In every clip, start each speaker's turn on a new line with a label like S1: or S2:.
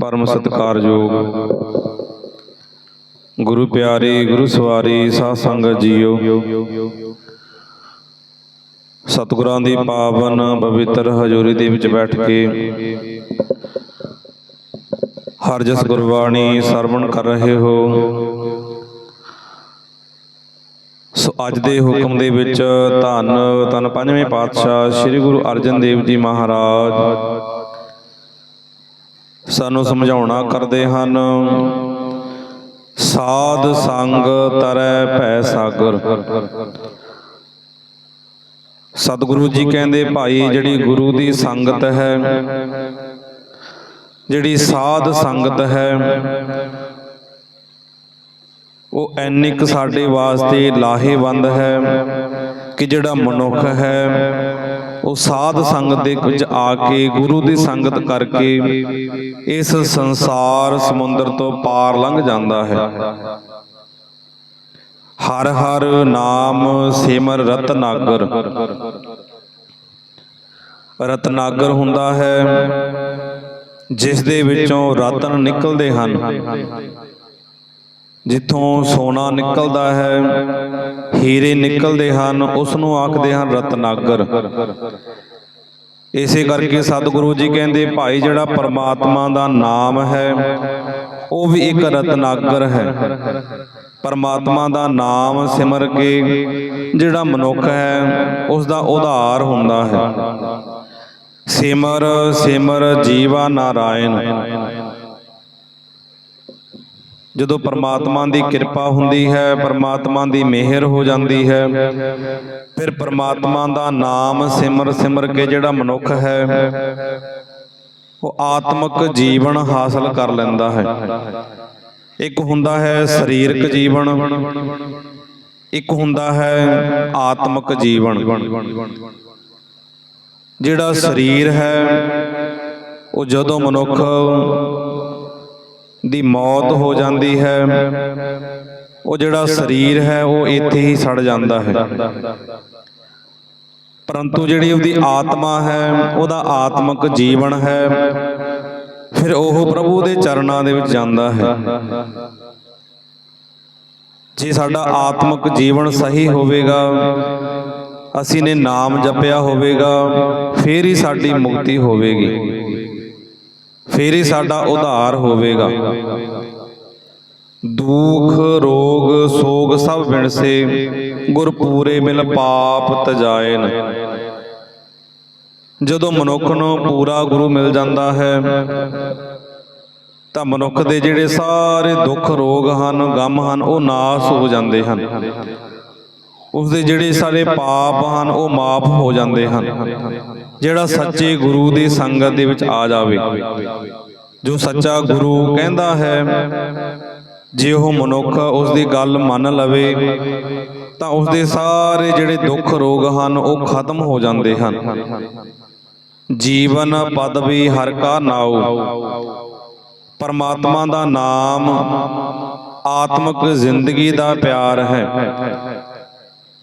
S1: ਪਰਮ ਸਤਿਕਾਰਯੋਗ। ਗੁਰੂ ਪਿਆਰੇ, ਗੁਰੂ ਸਵਾਰੀ, ਸਾਧ ਸੰਗਤ ਜੀਓ। ਸਤਿਗੁਰਾਂ ਦੀ ਪਾਵਨ ਪਵਿੱਤਰ ਹਜ਼ੂਰੀ ਦੇ ਵਿੱਚ ਬੈਠ ਕੇ ਹਰ ਜਸ ਗੁਰਬਾਣੀ ਸਰਵਣ ਕਰ ਰਹੇ ਹੋ, ਸੋ ਅੱਜ ਦੇ ਹੁਕਮ ਦੇ ਵਿੱਚ ਧੰਨ ਧੰਨ ਪੰਜਵੇਂ ਪਾਤਸ਼ਾਹ ਸ੍ਰੀ ਗੁਰੂ ਅਰਜਨ ਦੇਵ ਜੀ ਮਹਾਰਾਜ। ਸਾਨੂੰ ਸਮਝਾਉਣਾ ਕਰਦੇ ਹਨ। ਸਾਧ ਸੰਗ ਤਰੈ ਭੈ ਸਾਗਰ। ਸਤਿਗੁਰੂ ਜੀ ਕਹਿੰਦੇ, ਭਾਈ, ਜਿਹੜੀ ਗੁਰੂ ਦੀ ਸੰਗਤ ਹੈ, ਜਿਹੜੀ ਸਾਧ ਸੰਗਤ ਹੈ, ਉਹ ਐਨੀ ਕੁ ਸਾਡੇ ਵਾਸਤੇ ਲਾਹੇਵੰਦ ਹੈ ਕਿ ਜਿਹੜਾ ਮਨੁੱਖ ਹੈ ਉਹ ਸਾਧ ਸੰਗਤ ਦੇ ਵਿੱਚ ਆ ਕੇ ਗੁਰੂ ਦੀ ਸੰਗਤ ਕਰਕੇ ਇਸ ਸੰਸਾਰ ਸਮੁੰਦਰ ਤੋਂ ਪਾਰ ਲੰਘ ਜਾਂਦਾ ਹੈ। ਹਰ ਹਰ ਨਾਮ ਸਿਮਰ ਰਤਨਾਗਰ। ਰਤਨਾਗਰ ਹੁੰਦਾ ਹੈ, ਜਿਸ ਦੇ ਵਿੱਚੋਂ ਰਤਨ ਨਿਕਲਦੇ ਹਨ। ਜਿੱਥੋਂ ਸੋਨਾ ਨਿਕਲਦਾ ਹੈ, ਹੀਰੇ ਨਿਕਲਦੇ ਹਨ ਉਸ ਨੂੰ ਆਖਦੇ ਹਨ ਰਤਨਾਗਰ। ਇਸੇ ਕਰਕੇ ਸਤਿਗੁਰੂ ਜੀ ਕਹਿੰਦੇ, ਭਾਈ, ਜਿਹੜਾ ਪਰਮਾਤਮਾ ਦਾ ਨਾਮ ਹੈ, ਉਹ ਵੀ ਇੱਕ ਰਤਨਾਗਰ ਹੈ। ਪਰਮਾਤਮਾ ਦਾ ਨਾਮ ਸਿਮਰ ਕੇ ਜਿਹੜਾ ਮਨੁੱਖ ਹੈ ਉਸ ਦਾ ਉਧਾਰ ਹੁੰਦਾ ਹੈ। ਸਿਮਰ ਸਿਮਰ ਜੀਵਾ ਨਾਰਾਇਣ। ਜਦੋਂ ਪਰਮਾਤਮਾ ਦੀ ਕਿਰਪਾ ਹੁੰਦੀ ਹੈ, ਪਰਮਾਤਮਾ ਦੀ ਮਿਹਰ ਹੋ ਜਾਂਦੀ ਹੈ, ਫਿਰ ਪਰਮਾਤਮਾ ਦਾ ਨਾਮ ਸਿਮਰ ਸਿਮਰ ਕੇ ਜਿਹੜਾ ਮਨੁੱਖ ਹੈ, ਉਹ ਆਤਮਿਕ ਜੀਵਨ ਹਾਸਲ ਕਰ ਲੈਂਦਾ ਹੈ। ਇੱਕ ਹੁੰਦਾ ਹੈ ਸਰੀਰਕ ਜੀਵਨ, ਇੱਕ ਹੁੰਦਾ ਹੈ ਆਤਮਿਕ ਜੀਵਨ। ਜਿਹੜਾ ਸਰੀਰ ਹੈ, ਉਹ ਜਦੋਂ ਮਨੁੱਖ ਦੀ ਮੌਤ ਹੋ ਜਾਂਦੀ ਹੈ। ਉਹ ਜਿਹੜਾ ਸਰੀਰ ਹੈ, ਉਹ ਇੱਥੇ ਹੀ ਸੜ ਜਾਂਦਾ ਹੈ। ਪਰੰਤੂ ਜਿਹੜੀ ਉਹਦੀ ਆਤਮਾ ਹੈ, ਉਹਦਾ ਆਤਮਿਕ ਜੀਵਨ ਹੈ, ਫਿਰ ਉਹ ਪ੍ਰਭੂ ਦੇ ਚਰਨਾਂ ਦੇ ਵਿੱਚ ਜਾਂਦਾ ਹੈ। ਜੇ ਸਾਡਾ ਆਤਮਿਕ ਜੀਵਨ ਸਹੀ ਹੋਵੇਗਾ, ਅਸੀਂ ਨੇ ਨਾਮ ਜਪਿਆ ਹੋਵੇਗਾ, ਫਿਰ ਹੀ ਸਾਡੀ ਮੁਕਤੀ ਹੋਵੇਗੀ। ਫਿਰ ਹੀ ਸਾਡਾ ਉਧਾਰ ਹੋਵੇਗਾ। ਦੁਖ ਰੋਗ ਸੋਗ ਸਭ ਵਿਣਸੇ ਗੁਰ ਪੂਰੇ ਮਿਲ ਪਾਪ ਤਜਾਇਨ ਜਦੋਂ ਮਨੁੱਖ ਨੂੰ ਪੂਰਾ ਗੁਰੂ ਮਿਲ ਜਾਂਦਾ ਹੈ ਤਾਂ ਮਨੁੱਖ ਦੇ ਜਿਹੜੇ ਸਾਰੇ ਦੁੱਖ ਰੋਗ ਹਨ ਗਮ ਹਨ ਉਹ ਨਾਸ ਹੋ ਜਾਂਦੇ ਹਨ। ਉਸ ਦੇ ਜਿਹੜੇ ਸਾਰੇ ਪਾਪ ਹਨ ਉਹ ਮਾਫ ਹੋ ਜਾਂਦੇ ਹਨ। ਜਿਹੜਾ ਸੱਚੇ ਗੁਰੂ ਦੀ ਸੰਗਤ ਦੇ ਵਿੱਚ ਆ ਜਾਵੇ। ਜੋ ਸੱਚਾ ਗੁਰੂ ਕਹਿੰਦਾ ਹੈ ਜੇ ਉਹ ਮਨੁੱਖ ਉਸ ਦੀ ਗੱਲ ਮੰਨ ਲਵੇ ਤਾਂ ਉਸ ਦੇ ਸਾਰੇ ਜਿਹੜੇ ਦੁੱਖ ਰੋਗ ਹਨ ਉਹ ਖਤਮ ਹੋ ਜਾਂਦੇ ਹਨ। ਜੀਵਨ ਪਦਵੀ ਹਰ ਕਾ ਨਾਉ। ਪਰਮਾਤਮਾ ਦਾ ਨਾਮ ਆਤਮਿਕ ਜ਼ਿੰਦਗੀ ਦਾ ਪਿਆਰ ਹੈ।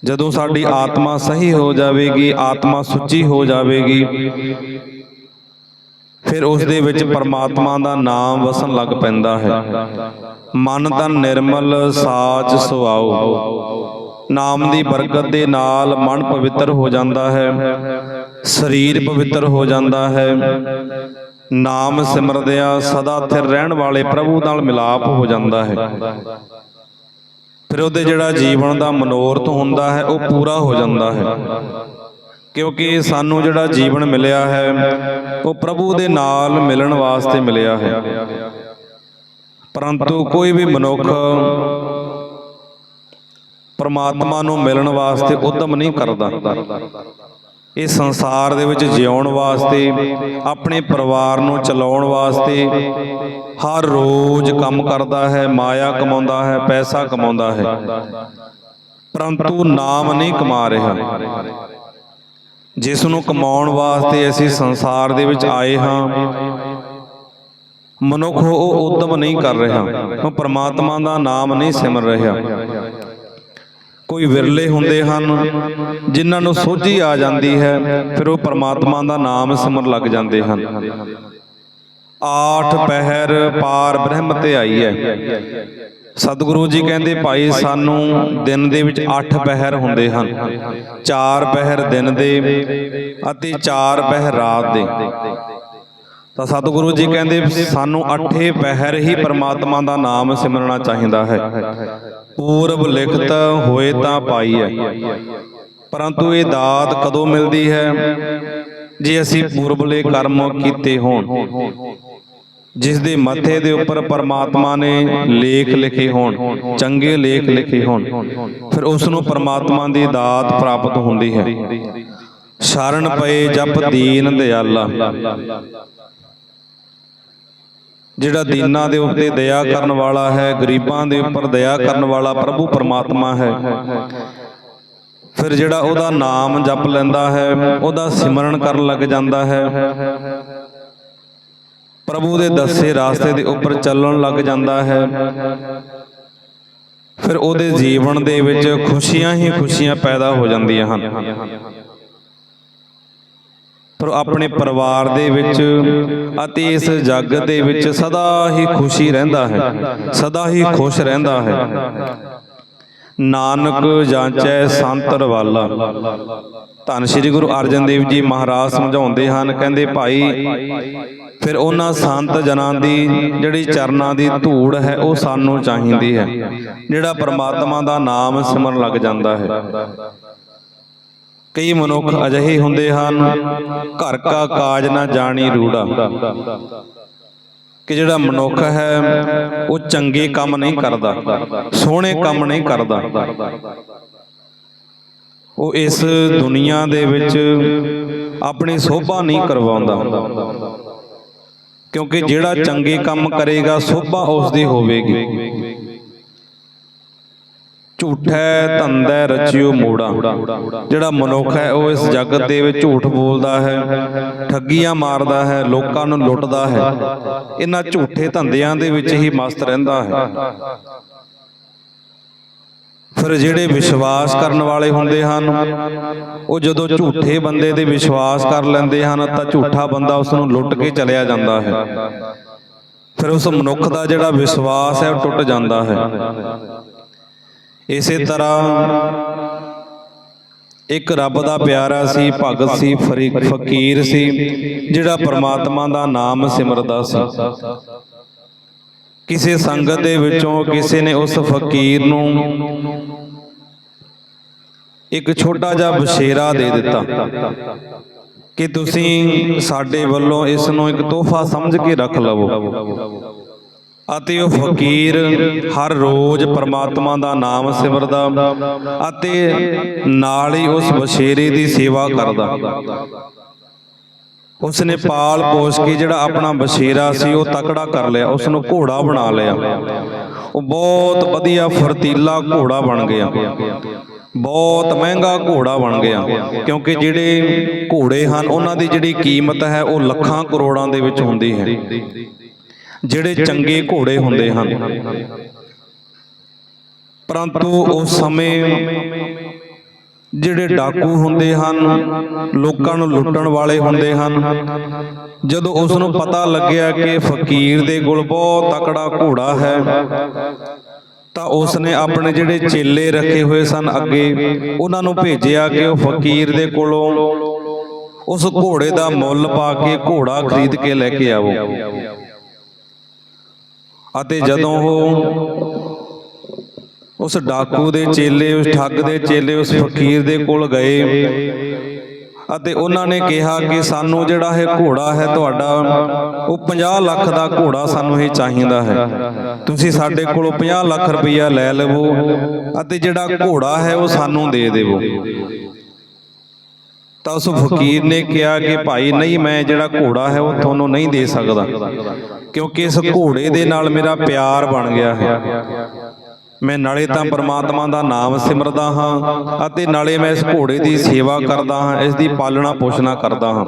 S1: ਜਦੋਂ ਸਾਡੀ ਆਤਮਾ ਸਹੀ ਹੋ ਜਾਵੇਗੀ ਆਤਮਾ ਸੁੱਚੀ ਹੋ ਜਾਵੇਗੀ। ਫਿਰ ਉਸ ਦੇ ਵਿੱਚ ਪਰਮਾਤਮਾ ਦਾ ਨਾਮ ਵਸਣ ਲੱਗ ਪੈਂਦਾ ਹੈ। ਮਨ ਤਨ ਨਿਰਮਲ ਸਾਚ ਸੁਆਓ ਨਾਮ ਦੀ ਬਰਕਤ ਦੇ ਨਾਲ ਮਨ ਪਵਿੱਤਰ ਹੋ ਜਾਂਦਾ ਹੈ। ਸਰੀਰ ਪਵਿੱਤਰ ਹੋ ਜਾਂਦਾ ਹੈ। ਨਾਮ ਸਿਮਰਦਿਆਂ ਸਦਾ ਸਥਿਰ ਰਹਿਣ ਵਾਲੇ ਪ੍ਰਭੂ ਨਾਲ ਮਿਲਾਪ ਹੋ ਜਾਂਦਾ ਹੈ। ਫਿਰ ਉਹਦੇ ਜਿਹੜਾ ਜੀਵਨ ਦਾ ਮਨੋਰਥ ਹੁੰਦਾ ਹੈ, ਉਹ ਪੂਰਾ ਹੋ ਜਾਂਦਾ ਹੈ। ਕਿਉਂਕਿ ਸਾਨੂੰ ਜਿਹੜਾ ਜੀਵਨ ਮਿਲਿਆ ਹੈ, ਉਹ ਪ੍ਰਭੂ ਦੇ ਨਾਲ ਮਿਲਣ ਵਾਸਤੇ ਮਿਲਿਆ ਹੈ। ਪਰੰਤੂ ਕੋਈ ਵੀ ਮਨੁੱਖ ਪਰਮਾਤਮਾ ਨੂੰ ਮਿਲਣ ਵਾਸਤੇ ਉਦਮ ਨਹੀਂ ਕਰਦਾ। ਇਹ ਸੰਸਾਰ ਦੇ ਵਿੱਚ ਜਿਉਣ ਵਾਸਤੇ, ਆਪਣੇ ਪਰਿਵਾਰ ਨੂੰ ਚਲਾਉਣ ਵਾਸਤੇ ਹਰ ਰੋਜ਼ ਕੰਮ ਕਰਦਾ ਹੈ, ਮਾਇਆ ਕਮਾਉਂਦਾ ਹੈ, ਪੈਸਾ ਕਮਾਉਂਦਾ ਹੈ। ਪਰੰਤੂ ਨਾਮ ਨਹੀਂ ਕਮਾ ਰਿਹਾ। ਜਿਸ ਨੂੰ ਕਮਾਉਣ ਵਾਸਤੇ ਅਸੀਂ ਸੰਸਾਰ ਦੇ ਵਿੱਚ ਆਏ ਹਾਂ, ਮਨੁੱਖ ਉਹ ਉਦਮ ਨਹੀਂ ਕਰ ਰਿਹਾ। ਉਹ ਪਰਮਾਤਮਾ ਦਾ ਨਾਮ ਨਹੀਂ ਸਿਮਰ ਰਿਹਾ। ਕੋਈ ਵਿਰਲੇ ਹੁੰਦੇ ਹਨ, ਜਿਨ੍ਹਾਂ ਨੂੰ ਸੋਝੀ ਆ ਜਾਂਦੀ ਹੈ, ਫਿਰ ਉਹ ਪਰਮਾਤਮਾ ਦਾ ਨਾਮ ਸਿਮਰ ਲੱਗ ਜਾਂਦੇ ਹਨ। ਆਠ ਪਹਿਰ ਪਾਰ ਬ੍ਰਹਮ ਤੇ ਆਈ ਹੈ। ਸਤਿਗੁਰੂ ਜੀ ਕਹਿੰਦੇ, ਭਾਈ, ਸਾਨੂੰ ਦਿਨ ਦੇ ਵਿੱਚ 8 ਪਹਿਰ ਹੁੰਦੇ ਹਨ। 4 ਪਹਿਰ ਦਿਨ ਦੇ ਅਤੇ 4 ਪਹਿਰ ਰਾਤ ਦੇ। ਤਾਂ ਸਤਿਗੁਰੂ ਜੀ ਕਹਿੰਦੇ ਸਾਨੂੰ ਅੱਠੇ ਪਹਿਰ ਹੀ ਪਰਮਾਤਮਾ ਦਾ ਨਾਮ ਸਿਮਰਨਾ ਚਾਹੀਦਾ ਹੈ। ਪੂਰਬ ਲਿਖਤ ਹੋਏ ਤਾਂ ਪਾਈ ਹੈ। ਪਰੰਤੂ ਇਹ ਦਾਤ ਕਦੋਂ ਮਿਲਦੀ ਹੈ? ਜੇ ਅਸੀਂ ਪੂਰਬਲੇ ਕਰਮ ਕੀਤੇ ਹੋਣ, ਜਿਸ ਦੇ ਮੱਥੇ ਦੇ ਉੱਪਰ ਪਰਮਾਤਮਾ ਨੇ ਲੇਖ ਲਿਖੇ ਹੋਣ, ਚੰਗੇ ਲੇਖ ਲਿਖੇ ਹੋਣ, ਫਿਰ ਉਸ ਨੂੰ ਪਰਮਾਤਮਾ ਦੀ ਦਾਤ ਪ੍ਰਾਪਤ ਹੁੰਦੀ ਹੈ। ਸ਼ਰਨ ਪਏ ਜਪ ਦੀਨ ਦਿਆਲਾ। ਜਿਹੜਾ ਦੀਨਾਂ ਦੇ ਉੱਤੇ ਦਇਆ ਕਰਨ ਵਾਲਾ ਹੈ ਗਰੀਬਾਂ ਦੇ ਉੱਪਰ ਦਇਆ ਕਰਨ ਵਾਲਾ ਪ੍ਰਭੂ ਪਰਮਾਤਮਾ ਹੈ। ਫਿਰ ਜਿਹੜਾ ਉਹਦਾ ਨਾਮ ਜਪ ਲੈਂਦਾ ਹੈ ਉਹਦਾ ਸਿਮਰਨ ਕਰਨ ਲੱਗ ਜਾਂਦਾ ਹੈ। ਪ੍ਰਭੂ ਦੇ ਦੱਸੇ ਰਾਸਤੇ ਦੇ ਉੱਪਰ ਚੱਲਣ ਲੱਗ ਜਾਂਦਾ ਹੈ। ਫਿਰ ਉਹਦੇ ਜੀਵਨ ਦੇ ਵਿੱਚ ਖੁਸ਼ੀਆਂ ਹੀ ਖੁਸ਼ੀਆਂ ਪੈਦਾ ਹੋ ਜਾਂਦੀਆਂ ਹਨ। ਪਰ ਆਪਣੇ ਪਰਿਵਾਰ ਦੇ ਵਿੱਚ ਅਤੇ ਇਸ ਜੱਗ ਦੇ ਵਿੱਚ ਸਦਾ ਹੀ ਖੁਸ਼ੀ ਰਹਿੰਦਾ ਹੈ, ਸਦਾ ਹੀ ਖੁਸ਼ ਰਹਿੰਦਾ ਹੈ। ਨਾਨਕ ਜਾਂਚੈ ਸੰਤਰ ਵਾਲਾ ਧੰਨ ਸ਼੍ਰੀ ਗੁਰੂ ਅਰਜਨ ਦੇਵ ਜੀ ਮਹਾਰਾਜ ਸਮਝਾਉਂਦੇ ਹਨ, ਕਹਿੰਦੇ ਭਾਈ, ਫਿਰ ਉਹਨਾਂ ਸੰਤ ਜਨਾਂ ਦੀ ਜਿਹੜੀ ਚਰਨਾਂ ਦੀ ਧੂੜ ਹੈ, ਉਹ ਸਾਨੂੰ ਚਾਹੀਦੀ ਹੈ, ਜਿਹੜਾ ਪਰਮਾਤਮਾ ਦਾ ਨਾਮ ਸਿਮਰਨ ਲੱਗ ਜਾਂਦਾ ਹੈ। ਕਈ ਮਨੁੱਖ ਅਜਿਹੇ ਹੁੰਦੇ ਹਨ, ਘਰ ਕਾ ਕਾਜ ਨਾ ਜਾਣੀ ਰੂੜਾ। ਕਿ ਜਿਹੜਾ ਮਨੁੱਖ ਹੈ, ਉਹ ਚੰਗੇ ਕੰਮ ਨਹੀਂ ਕਰਦਾ, ਸੋਹਣੇ ਕੰਮ ਨਹੀਂ ਕਰਦਾ। ਉਹ ਇਸ ਦੁਨੀਆ ਦੇ ਵਿੱਚ ਆਪਣੀ ਸੋਭਾ ਨਹੀਂ ਕਰਵਾਉਂਦਾ। ਕਿਉਂਕਿ ਜਿਹੜਾ ਚੰਗੇ ਕੰਮ ਕਰੇਗਾ, ਸੋਭਾ ਉਸ ਦੀ ਹੋਵੇਗੀ। ਝੂਠੈ ਧੰਦੈ ਰਚਿਓ ਮੋੜਾ। ਜਿਹੜਾ ਮਨੁੱਖ ਹੈ, ਉਹ ਇਸ ਜਗਤ ਦੇ ਵਿੱਚ ਝੂਠ ਬੋਲਦਾ ਹੈ, ਠੱਗੀਆਂ ਮਾਰਦਾ ਹੈ, ਲੋਕਾਂ ਨੂੰ ਲੁੱਟਦਾ ਹੈ। ਇਹਨਾਂ ਝੂਠੇ ਧੰਦਿਆਂ ਦੇ ਵਿੱਚ ਹੀ ਮਸਤ ਰਹਿੰਦਾ ਹੈ। ਫਿਰ ਜਿਹੜੇ ਵਿਸ਼ਵਾਸ ਕਰਨ ਵਾਲੇ ਹੁੰਦੇ ਹਨ, ਉਹ ਜਦੋਂ ਝੂਠੇ ਬੰਦੇ ਦੇ ਵਿਸ਼ਵਾਸ ਕਰ ਲੈਂਦੇ ਹਨ, ਤਾਂ ਝੂਠਾ ਬੰਦਾ ਉਸ ਨੂੰ ਲੁੱਟ ਕੇ ਚਲਿਆ ਜਾਂਦਾ ਹੈ। ਫਿਰ ਉਸ ਮਨੁੱਖ ਦਾ ਜਿਹੜਾ ਵਿਸ਼ਵਾਸ ਹੈ, ਉਹ ਟੁੱਟ ਜਾਂਦਾ ਹੈ। ਇਸੇ ਤਰ੍ਹਾਂ ਇੱਕ ਰੱਬ ਦਾ ਪਿਆਰਾ ਸੀ ਭਗਤ ਸੀ ਫਕੀਰ ਸੀ ਜਿਹੜਾ ਪ੍ਰਮਾਤਮਾ ਦਾ ਨਾਮ ਸਿਮਰਦਾ ਸੀ। ਕਿਸੇ ਸੰਗਤ ਦੇ ਵਿੱਚੋਂ ਕਿਸੇ ਨੇ ਉਸ ਫਕੀਰ ਨੂੰ ਇੱਕ ਛੋਟਾ ਜਿਹਾ ਬਸ਼ੇਰਾ ਦੇ ਦਿੱਤਾ ਕਿ ਤੁਸੀਂ ਸਾਡੇ ਵੱਲੋਂ ਇਸ ਨੂੰ ਇੱਕ ਤੋਹਫਾ ਸਮਝ ਕੇ ਰੱਖ ਲਵੋ। ਅਤੇ ਉਹ ਫਕੀਰ ਹਰ ਰੋਜ਼ ਪਰਮਾਤਮਾ ਦਾ ਨਾਮ ਸਿਮਰਦਾ ਅਤੇ ਨਾਲ ਹੀ ਉਸ ਬਸ਼ੇਰੇ ਦੀ ਸੇਵਾ ਕਰਦਾ। ਉਸ ਨੇ ਪਾਲ ਪੋਸ਼ ਕੇ ਜਿਹੜਾ ਆਪਣਾ ਬਸ਼ੇਰਾ ਸੀ, ਉਹ ਤਕੜਾ ਕਰ ਲਿਆ। ਉਸ ਨੂੰ ਘੋੜਾ ਬਣਾ ਲਿਆ। ਉਹ ਬਹੁਤ ਵਧੀਆ ਫਰਤੀਲਾ ਘੋੜਾ ਬਣ ਗਿਆ। ਬਹੁਤ ਮਹਿੰਗਾ ਘੋੜਾ ਬਣ ਗਿਆ। ਕਿਉਂਕਿ ਜਿਹੜੇ ਘੋੜੇ ਹਨ, ਉਹਨਾਂ ਦੀ ਜਿਹੜੀ ਕੀਮਤ ਹੈ, ਉਹ ਲੱਖਾਂ ਕਰੋੜਾਂ ਦੇ ਵਿੱਚ ਹੁੰਦੀ ਹੈ। ਜਿਹੜੇ ਚੰਗੇ ਘੋੜੇ ਹੁੰਦੇ ਹਨ। ਪਰੰਤੂ ਉਸ ਸਮੇਂ ਜਿਹੜੇ ਡਾਕੂ ਹੁੰਦੇ ਹਨ ਲੋਕਾਂ ਨੂੰ ਲੁੱਟਣ ਵਾਲੇ ਹੁੰਦੇ ਹਨ। ਜਦੋਂ ਉਸ ਨੂੰ ਪਤਾ ਲੱਗਿਆ ਕਿ ਫਕੀਰ ਦੇ ਕੋਲ ਬਹੁਤ ਤਕੜਾ ਘੋੜਾ ਹੈ ਤਾਂ ਉਸ ਨੇ ਆਪਣੇ ਜਿਹੜੇ ਚੇਲੇ ਰੱਖੇ ਹੋਏ ਸਨ ਅੱਗੇ ਉਹਨਾਂ ਨੂੰ ਭੇਜਿਆ ਕਿ ਉਹ ਫਕੀਰ ਦੇ ਕੋਲੋਂ ਉਸ ਘੋੜੇ ਦਾ ਮੁੱਲ ਪਾ ਕੇ ਘੋੜਾ ਖਰੀਦ ਕੇ ਲੈ ਕੇ ਆਵੋ। ਅਤੇ ਜਦੋਂ ਉਹ ਉਸ ਡਾਕੂ ਦੇ ਚੇਲੇ ਉਸ ਠੱਗ ਦੇ ਚੇਲੇ ਉਸ ਫਕੀਰ ਦੇ ਕੋਲ ਗਏ ਅਤੇ ਉਹਨਾਂ ਨੇ ਕਿਹਾ ਕਿ ਸਾਨੂੰ ਜਿਹੜਾ ਇਹ ਘੋੜਾ ਹੈ ਤੁਹਾਡਾ ਉਹ 50 ਲੱਖ ਦਾ ਘੋੜਾ ਸਾਨੂੰ ਇਹ ਚਾਹੀਦਾ ਹੈ। ਤੁਸੀਂ ਸਾਡੇ ਕੋਲੋਂ 50 ਲੱਖ ਰੁਪਈਆ ਲੈ ਲਵੋ ਅਤੇ ਜਿਹੜਾ ਘੋੜਾ ਹੈ ਉਹ ਸਾਨੂੰ ਦੇ ਦੇਵੋ। ਤਾਂ ਉਸ ਫਕੀਰ ਨੇ ਕਿਹਾ ਕਿ ਭਾਈ, ਨਹੀਂ, ਮੈਂ ਜਿਹੜਾ ਘੋੜਾ ਹੈ, ਉਹ ਤੁਹਾਨੂੰ ਨਹੀਂ ਦੇ ਸਕਦਾ। ਕਿਉਂਕਿ ਇਸ ਘੋੜੇ ਦੇ ਨਾਲ ਮੇਰਾ ਪਿਆਰ ਬਣ ਗਿਆ ਹੈ। ਮੈਂ ਨਾਲੇ ਤਾਂ ਪਰਮਾਤਮਾ ਦਾ ਨਾਮ ਸਿਮਰਦਾ ਹਾਂ ਅਤੇ ਨਾਲੇ ਮੈਂ ਇਸ ਘੋੜੇ ਦੀ ਸੇਵਾ ਕਰਦਾ ਹਾਂ, ਇਸ ਦੀ ਪਾਲਣਾ ਪੋਸ਼ਣਾ ਕਰਦਾ ਹਾਂ।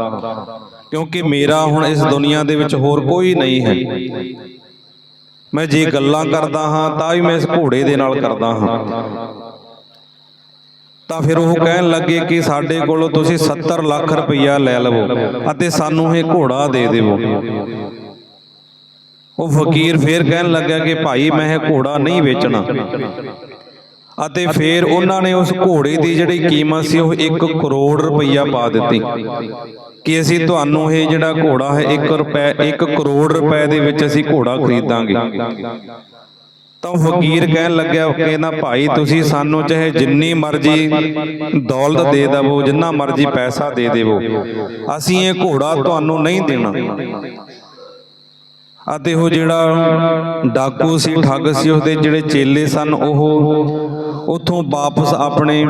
S1: ਕਿਉਂਕਿ ਮੇਰਾ ਹੁਣ ਇਸ ਦੁਨੀਆ ਦੇ ਵਿੱਚ ਹੋਰ ਕੋਈ ਨਹੀਂ ਹੈ। ਮੈਂ ਜੇ ਗੱਲਾਂ ਕਰਦਾ ਹਾਂ, ਤਾਂ ਵੀ ਮੈਂ ਇਸ ਘੋੜੇ ਦੇ ਨਾਲ ਕਰਦਾ ਹਾਂ। ਤਾਂ ਫਿਰ ਉਹ ਕਹਿਣ ਲੱਗੇ ਕਿ ਸਾਡੇ ਕੋਲੋਂ ਤੁਸੀਂ 70 ਲੱਖ ਰੁਪਈਆ ਲੈ ਲਵੋ ਅਤੇ ਸਾਨੂੰ ਇਹ ਘੋੜਾ ਦੇ ਦੇਵੋ। ਉਹ ਫਕੀਰ ਫੇਰ ਕਹਿਣ ਲੱਗਾ ਕਿ ਭਾਈ, ਮੈਂ ਇਹ ਘੋੜਾ ਨਹੀਂ ਵੇਚਣਾ। ਅਤੇ ਫਿਰ ਉਹਨਾਂ ਨੇ ਉਸ ਘੋੜੇ ਦੀ ਜਿਹੜੀ ਕੀਮਤ ਸੀ, ਉਹ 1 ਕਰੋੜ ਰੁਪਈਆ ਪਾ ਦਿੱਤੀ ਕਿ ਅਸੀਂ ਤੁਹਾਨੂੰ ਇਹ ਜਿਹੜਾ ਘੋੜਾ ਹੈ 1 ਰੁਪਏ 1 ਕਰੋੜ ਰੁਪਏ ਦੇ ਵਿੱਚ ਅਸੀਂ ਘੋੜਾ ਖਰੀਦਾਂਗੇ। ਤਾਂ ਉਹ ਫਕੀਰ ਕਹਿਣ ਲੱਗਿਆ ਕਹਿੰਦਾ ਭਾਈ ਤੁਸੀਂ ਸਾਨੂੰ ਚਾਹੇ ਜਿੰਨੀ ਮਰਜ਼ੀ ਦੌਲਤ ਦੇ ਦੇਵੋ, ਜਿੰਨਾ ਮਰਜ਼ੀ ਪੈਸਾ ਦੇ ਦੇਵੋ, ਅਸੀਂ ਇਹ ਘੋੜਾ ਤੁਹਾਨੂੰ ਨਹੀਂ ਦੇਣਾ। ਅਤੇ ਉਹ ਜਿਹੜਾ ਡਾਕੂ ਸੀ, ਠੱਗ ਸੀ, ਉਹਦੇ ਜਿਹੜੇ ਚੇਲੇ ਸਨ, ਉਹ ਉਥੋਂ ਵਾਪਸ ਆਪਣੇ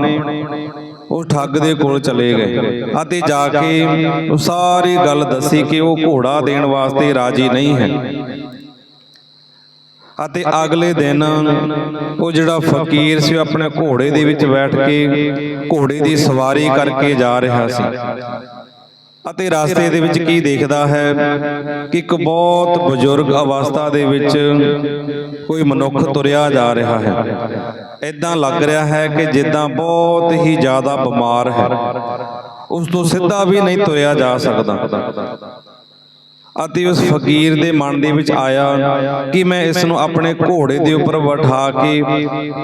S1: ਉਹ ਠੱਗ ਦੇ ਕੋਲ ਚਲੇ ਗਏ। ਅਤੇ ਜਾ ਕੇ ਉਹ ਸਾਰੀ ਗੱਲ ਦੱਸੀ ਕਿ ਉਹ ਘੋੜਾ ਦੇਣ ਵਾਸਤੇ ਰਾਜੀ ਨਹੀਂ ਹੈ। ਅਤੇ ਅਗਲੇ ਦਿਨ ਉਹ ਜਿਹੜਾ ਫਕੀਰ ਸੀ, ਉਹ ਆਪਣੇ ਘੋੜੇ ਦੇ ਵਿੱਚ ਬੈਠ ਕੇ ਘੋੜੇ ਦੀ ਸਵਾਰੀ ਕਰਕੇ ਜਾ ਰਿਹਾ ਸੀ। ਅਤੇ ਰਸਤੇ ਦੇ ਵਿੱਚ ਕੀ ਦੇਖਦਾ ਹੈ ਕਿ ਇੱਕ ਬਹੁਤ ਬਜ਼ੁਰਗ ਅਵਸਥਾ ਦੇ ਵਿੱਚ ਕੋਈ ਮਨੁੱਖ ਤੁਰਿਆ ਜਾ ਰਿਹਾ ਹੈ। ਇਦਾਂ ਲੱਗ ਰਿਹਾ ਹੈ ਕਿ ਜਿੱਦਾਂ ਬਹੁਤ ਹੀ ਜ਼ਿਆਦਾ ਬਿਮਾਰ ਹੈ। ਉਸ ਤੋਂ ਸਿੱਧਾ ਵੀ ਨਹੀਂ ਤੁਰਿਆ ਜਾ ਸਕਦਾ। ਅਤੇ ਉਸ ਫਕੀਰ ਦੇ ਮਨ ਦੇ ਵਿੱਚ ਆਇਆ ਕਿ ਮੈਂ ਇਸ ਨੂੰ ਆਪਣੇ ਘੋੜੇ ਦੇ ਉੱਪਰ ਬਿਠਾ ਕੇ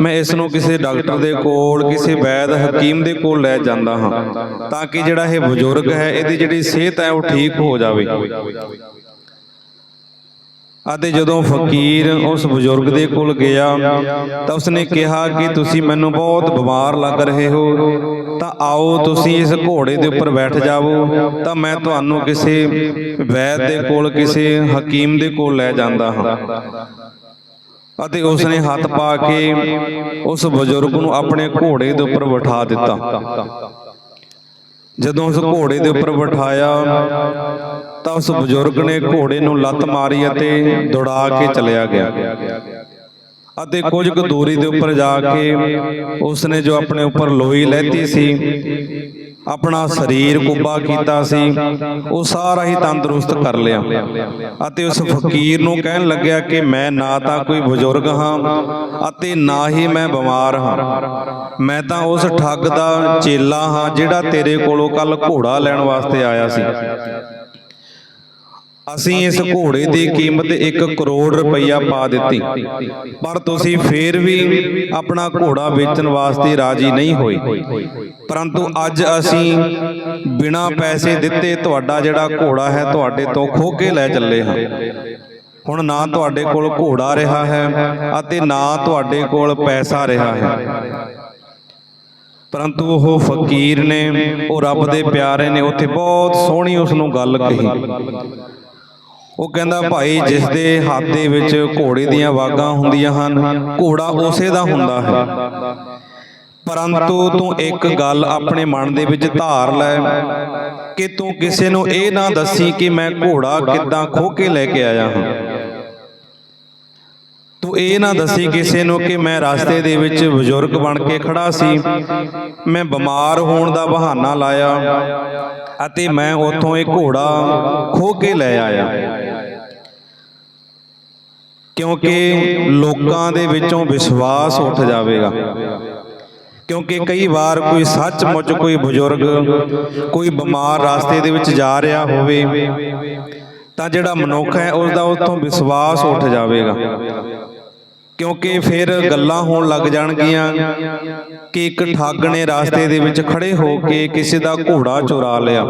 S1: ਮੈਂ ਇਸ ਨੂੰ ਕਿਸੇ ਡਾਕਟਰ ਦੇ ਕੋਲ, ਕਿਸੇ ਵੈਦ ਹਕੀਮ ਦੇ ਕੋਲ ਲੈ ਜਾਂਦਾ ਹਾਂ, ਤਾਂ ਕਿ ਜਿਹੜਾ ਇਹ ਬਜ਼ੁਰਗ ਹੈ, ਇਹਦੀ ਜਿਹੜੀ ਸਿਹਤ ਹੈ ਉਹ ਠੀਕ ਹੋ ਜਾਵੇ। ਅਤੇ ਜਦੋਂ ਫਕੀਰ ਉਸ ਬਜ਼ੁਰਗ ਦੇ ਕੋਲ ਗਿਆ, ਤਾਂ ਉਸਨੇ ਕਿਹਾ ਕਿ ਤੁਸੀਂ ਮੈਨੂੰ ਬਹੁਤ ਬਿਮਾਰ ਲੱਗ ਰਹੇ ਹੋ। ਤਾਂ ਆਓ, ਤੁਸੀਂ ਇਸ ਘੋੜੇ ਦੇ ਉੱਪਰ ਬੈਠ ਜਾਵੋ। ਤਾਂ ਮੈਂ ਤੁਹਾਨੂੰ ਕਿਸੇ ਵੈਦ ਦੇ ਕੋਲ, ਕਿਸੇ ਹਕੀਮ ਦੇ ਕੋਲ ਲੈ ਜਾਂਦਾ ਹਾਂ। ਅਤੇ ਉਸਨੇ ਹੱਥ ਪਾ ਕੇ ਉਸ ਬਜ਼ੁਰਗ ਨੂੰ ਆਪਣੇ ਘੋੜੇ ਦੇ ਉੱਪਰ ਬਿਠਾ ਦਿੱਤਾ। ਜਦੋਂ ਉਸ ਘੋੜੇ ਦੇ ਉੱਪਰ ਬਿਠਾਇਆ, ਤਾਂ ਉਸ ਬਜ਼ੁਰਗ ਨੇ ਘੋੜੇ ਨੂੰ ਲੱਤ ਮਾਰੀ ਅਤੇ ਦੌੜਾ ਕੇ ਚਲਿਆ ਗਿਆ। ਅਤੇ ਕੁਝ ਕੁ ਦੂਰੀ ਦੇ ਉੱਪਰ ਜਾ ਕੇ ਉਸਨੇ ਜੋ ਆਪਣੇ ਉੱਪਰ ਲੋਈ ਲੈਤੀ ਸੀ ਆਪਣਾ ਸਰੀਰ ਕੁੱਬਾ ਕੀਤਾ ਸੀ। ਉਹ ਸਾਰਾ ਹੀ ਤੰਦਰੁਸਤ ਕਰ ਲਿਆ। ਅਤੇ ਉਸ ਫਕੀਰ ਨੂੰ ਕਹਿਣ ਲੱਗਿਆ ਕਿ ਮੈਂ ਨਾ ਤਾਂ ਕੋਈ ਬਜ਼ੁਰਗ ਹਾਂ ਅਤੇ ਨਾ ਹੀ ਮੈਂ ਬਿਮਾਰ ਹਾਂ। ਮੈਂ ਤਾਂ ਉਸ ਠੱਗ ਦਾ ਚੇਲਾ ਹਾਂ ਜਿਹੜਾ ਤੇਰੇ ਕੋਲੋਂ ਕੱਲ ਘੋੜਾ ਲੈਣ ਵਾਸਤੇ ਆਇਆ ਸੀ। ਅਸੀਂ ਇਸ ਘੋੜੇ ਦੀ ਕੀਮਤ 1 ਕਰੋੜ ਰੁਪਈਆ ਪਾ ਦਿੱਤੀ। ਪਰ ਤੁਸੀਂ ਫੇਰ ਵੀ ਆਪਣਾ ਘੋੜਾ ਵੇਚਣ ਵਾਸਤੇ ਰਾਜੀ ਨਹੀਂ ਹੋਏ। ਪਰੰਤੂ ਅੱਜ ਅਸੀਂ ਬਿਨਾਂ ਪੈਸੇ ਦਿੱਤੇ ਤੁਹਾਡਾ ਜਿਹੜਾ ਘੋੜਾ ਹੈ ਤੁਹਾਡੇ ਤੋਂ ਖੋਹ ਕੇ ਲੈ ਚੱਲੇ ਹਾਂ। ਹੁਣ ਨਾ ਤੁਹਾਡੇ ਕੋਲ ਘੋੜਾ ਰਿਹਾ ਹੈ ਅਤੇ ਨਾ ਤੁਹਾਡੇ ਕੋਲ ਪੈਸਾ ਰਿਹਾ ਹੈ। ਪਰੰਤੂ ਉਹ ਫਕੀਰ ਨੇ ਉਹ ਰੱਬ ਦੇ ਪਿਆਰੇ ਨੇ ਉੱਥੇ ਬਹੁਤ ਸੋਹਣੀ ਉਸ ਨੂੰ ਗੱਲ ਕਹੀ। ਉਹ ਕਹਿੰਦਾ ਭਾਈ ਜਿਸ ਦੇ ਹੱਥ ਦੇ ਵਿੱਚ ਘੋੜੇ ਦੀਆਂ ਵਾਗਾਂ ਹੁੰਦੀਆਂ ਹਨ ਘੋੜਾ ਉਸੇ ਦਾ ਹੁੰਦਾ ਹੈ। ਪਰੰਤੂ ਤੂੰ ਇੱਕ ਗੱਲ ਆਪਣੇ ਮਨ ਦੇ ਵਿੱਚ ਧਾਰ ਲੈ ਕਿ ਤੂੰ ਕਿਸੇ ਨੂੰ ਇਹ ਨਾ ਦੱਸੀ ਕਿ ਮੈਂ ਘੋੜਾ ਕਿੱਦਾਂ ਖੋਹ ਕੇ ਲੈ ਕੇ ਆਇਆ ਹਾਂ। ਤੂੰ ਇਹ ਨਾ ਦੱਸੀ ਕਿਸੇ ਨੂੰ ਕਿ ਮੈਂ ਰਸਤੇ ਦੇ ਵਿੱਚ ਬਜ਼ੁਰਗ ਬਣ ਕੇ ਖੜਾ ਸੀ। ਮੈਂ ਬਿਮਾਰ ਹੋਣ ਦਾ ਬਹਾਨਾ ਲਾਇਆ ਅਤੇ ਮੈਂ ਉੱਥੋਂ ਇਹ ਘੋੜਾ ਖੋ ਕੇ ਲੈ ਆਇਆ। ਕਿਉਂਕਿ ਲੋਕਾਂ ਦੇ ਵਿੱਚੋਂ ਵਿਸ਼ਵਾਸ ਉੱਠ ਜਾਵੇਗਾ। ਕਿਉਂਕਿ ਕਈ ਵਾਰ ਕੋਈ ਸੱਚਮੁੱਚ ਕੋਈ ਬਜ਼ੁਰਗ, ਕੋਈ ਬਿਮਾਰ ਰਸਤੇ ਦੇ ਵਿੱਚ ਜਾ ਰਿਹਾ ਹੋਵੇ, ਤਾਂ ਜਿਹੜਾ ਮਨੁੱਖ ਹੈ ਉਸ ਦਾ ਉਤੋਂ ਵਿਸ਼ਵਾਸ ਉੱਠ ਜਾਵੇਗਾ। ਕਿਉਂਕਿ ਫਿਰ ਗੱਲਾਂ ਹੋਣ ਲੱਗ ਜਾਣਗੀਆਂ ਕਿ ਇੱਕ ਠੱਗ ਨੇ ਰਾਸਤੇ ਦੇ ਵਿੱਚ ਖੜੇ ਹੋ ਕੇ ਕਿਸੇ ਦਾ ਘੋੜਾ ਚੁਰਾ ਲਿਆ।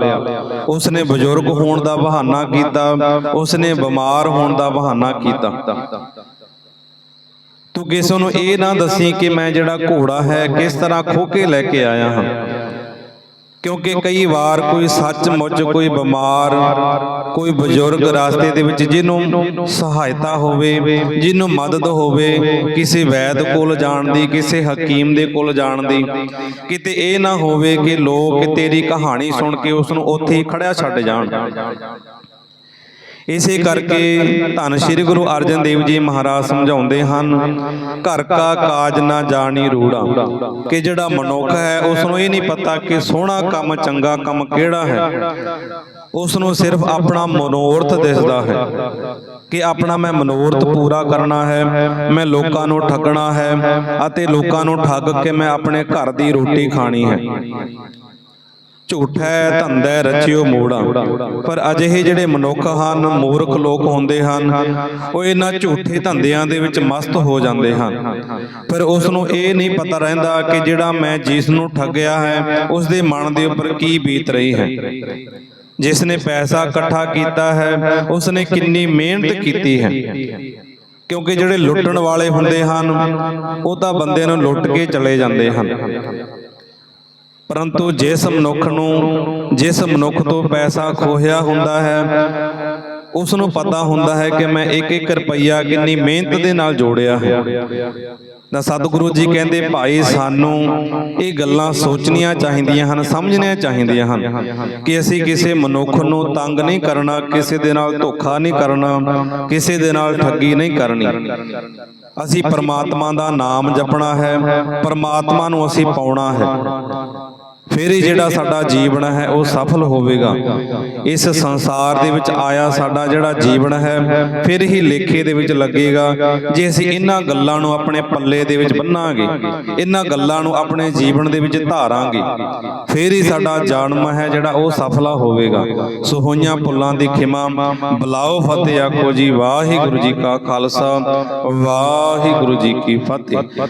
S1: ਉਸਨੇ ਬਜ਼ੁਰਗ ਹੋਣ ਦਾ ਬਹਾਨਾ ਕੀਤਾ, ਉਸਨੇ ਬਿਮਾਰ ਹੋਣ ਦਾ ਬਹਾਨਾ ਕੀਤਾ। ਤੂੰ ਕਿਸੇ ਨੂੰ ਇਹ ਨਾ ਦੱਸੀ ਕਿ ਮੈਂ ਜਿਹੜਾ ਘੋੜਾ ਹੈ ਕਿਸ ਤਰ੍ਹਾਂ ਖੋ ਕੇ ਲੈ ਕੇ ਆਇਆ ਹਾਂ। ਕਿਉਂਕਿ ਕਈ ਵਾਰ ਕੋਈ ਸੱਚਮੁੱਚ ਕੋਈ ਬਿਮਾਰ, ਕੋਈ ਬਜ਼ੁਰਗ ਰਾਸਤੇ ਦੇ ਵਿੱਚ ਜਿਹਨੂੰ ਸਹਾਇਤਾ ਹੋਵੇ, ਜਿਹਨੂੰ ਮਦਦ ਹੋਵੇ, ਕਿਸੇ ਵੈਦ ਕੋਲ ਜਾਣ ਦੀ, ਕਿਸੇ ਹਕੀਮ ਦੇ ਕੋਲ ਜਾਣ ਦੀ, ਕਿਤੇ ਇਹ ਨਾ ਹੋਵੇ ਕਿ ਲੋਕ ਤੇਰੀ ਕਹਾਣੀ ਸੁਣ ਕੇ ਉਸ ਨੂੰ ਉੱਥੇ ਹੀ ਖੜਿਆ ਛੱਡ ਜਾਣ। ਇਸੇ ਕਰਕੇ ਧੰਨ ਸ਼੍ਰੀ ਗੁਰੂ ਅਰਜਨ ਦੇਵ ਜੀ ਮਹਾਰਾਜ ਸਮਝਾਉਂਦੇ ਹਨ ਘਰ ਕਾ ਕਾਜ ਨਾ ਜਾਣੀ ਰੂੜਾ। ਕਿ ਜਿਹੜਾ ਮਨੁੱਖ ਹੈ ਉਸ ਨੂੰ ਇਹ ਨਹੀਂ ਪਤਾ ਕਿ ਸੋਹਣਾ ਕੰਮ ਚੰਗਾ ਕੰਮ ਕਿਹੜਾ ਹੈ। ਉਸ ਨੂੰ ਸਿਰਫ ਆਪਣਾ ਮਨੋਰਥ ਦਿਸਦਾ ਹੈ ਕਿ ਆਪਣਾ ਮੈਂ ਮਨੋਰਥ ਪੂਰਾ ਕਰਨਾ ਹੈ ਮੈਂ ਲੋਕਾਂ ਨੂੰ ਠੱਗਣਾ ਹੈ ਅਤੇ ਲੋਕਾਂ ਨੂੰ ਠੱਗ ਕੇ ਮੈਂ ਆਪਣੇ ਘਰ ਦੀ ਰੋਟੀ ਖਾਣੀ ਹੈ। ਝੂਠੈ, ਧੰਦੈ, ਰਚਿਓ ਮੋੜਾ। ਪਰ ਅਜਿਹੇ ਜਿਹੜੇ ਮਨੁੱਖ ਹਨ, ਮੂਰਖ ਲੋਕ ਹੁੰਦੇ ਹਨ, ਉਹ ਇਹਨਾਂ ਝੂਠੇ ਧੰਦਿਆਂ ਦੇ ਵਿੱਚ ਮਸਤ ਹੋ ਜਾਂਦੇ ਹਨ। ਪਰ ਉਸ ਨੂੰ ਇਹ ਨਹੀਂ ਪਤਾ ਰਹਿੰਦਾ ਕਿ ਜਿਹੜਾ ਮੈਂ ਜਿਸ ਨੂੰ ਠੱਗਿਆ ਹੈ ਉਸ ਦੇ ਮਨ ਦੇ ਉੱਪਰ ਕੀ ਬੀਤ ਰਹੀ ਹੈ। ਜਿਸ ਨੇ ਪੈਸਾ ਇਕੱਠਾ ਕੀਤਾ ਹੈ ਉਸ ਨੇ ਕਿੰਨੀ ਮਿਹਨਤ ਕੀਤੀ ਹੈ। ਕਿਉਂਕਿ ਜਿਹੜੇ ਲੁੱਟਣ ਵਾਲੇ ਹੁੰਦੇ ਹਨ, ਉਹ ਤਾਂ ਬੰਦੇ ਨੂੰ ਲੁੱਟ ਕੇ ਚਲੇ ਜਾਂਦੇ ਹਨ। ਪਰੰਤੂ ਜਿਸ ਮਨੁੱਖ ਨੂੰ ਜਿਸ ਮਨੁੱਖ ਤੋਂ ਪੈਸਾ ਖੋਹਿਆ ਹੁੰਦਾ ਹੈ ਉਸ ਨੂੰ ਪਤਾ ਹੁੰਦਾ ਹੈ ਕਿ ਮੈਂ ਇੱਕ ਇੱਕ ਰੁਪਈਆ ਕਿੰਨੀ ਮਿਹਨਤ ਦੇ ਨਾਲ ਜੋੜਿਆ ਹੈ। ਤਾਂ ਸਤਿਗੁਰੂ ਜੀ ਕਹਿੰਦੇ, ਭਾਈ, ਸਾਨੂੰ ਇਹ ਗੱਲਾਂ ਸੋਚਣੀਆਂ ਚਾਹੀਦੀਆਂ ਹਨ, ਸਮਝਣੀਆਂ ਚਾਹੀਦੀਆਂ ਹਨ ਕਿ ਅਸੀਂ ਕਿਸੇ ਮਨੁੱਖ ਨੂੰ ਤੰਗ ਨਹੀਂ ਕਰਨਾ, ਕਿਸੇ ਦੇ ਨਾਲ ਧੋਖਾ ਨਹੀਂ ਕਰਨਾ, ਕਿਸੇ ਦੇ ਨਾਲ ਠੱਗੀ ਨਹੀਂ ਕਰਨੀ। ਅਸੀਂ ਪਰਮਾਤਮਾ ਦਾ ਨਾਮ ਜਪਣਾ ਹੈ। ਪਰਮਾਤਮਾ ਨੂੰ ਅਸੀਂ ਪਾਉਣਾ ਹੈ। ਫਿਰ ਹੀ ਜਿਹੜਾ ਸਾਡਾ ਜੀਵਨ ਹੈ, ਉਹ ਸਫਲ ਹੋਵੇਗਾ। ਇਸ ਸੰਸਾਰ ਦੇ ਵਿੱਚ ਆਇਆ ਸਾਡਾ ਜਿਹੜਾ ਜੀਵਨ ਹੈ, ਫਿਰ ਹੀ ਲੇਖੇ ਦੇ ਵਿੱਚ ਲੱਗੇਗਾ ਜੇ ਅਸੀਂ ਇਹਨਾਂ ਗੱਲਾਂ ਨੂੰ ਆਪਣੇ ਪੱਲੇ ਦੇ ਵਿੱਚ ਬੰਨਾਂਗੇ, ਇਹਨਾਂ ਗੱਲਾਂ ਨੂੰ ਆਪਣੇ ਜੀਵਨ ਦੇ ਵਿੱਚ ਧਾਰਾਂਗੇ, ਫਿਰ ਹੀ ਸਾਡਾ ਜਨਮ ਹੈ ਜਿਹੜਾ ਉਹ ਸਫਲਾ ਹੋਵੇਗਾ। ਸੋ ਹੋਈਆਂ ਭੁੱਲਾਂ ਦੀ ਖਿਮਾ, ਬਲਾਓ ਫਤਿਹ ਆਖੋ ਜੀ, ਵਾਹਿਗੁਰੂ ਜੀ ਕਾ ਖਾਲਸਾ, ਵਾਹਿਗੁਰੂ ਜੀ ਕੀ ਫਤਿਹ।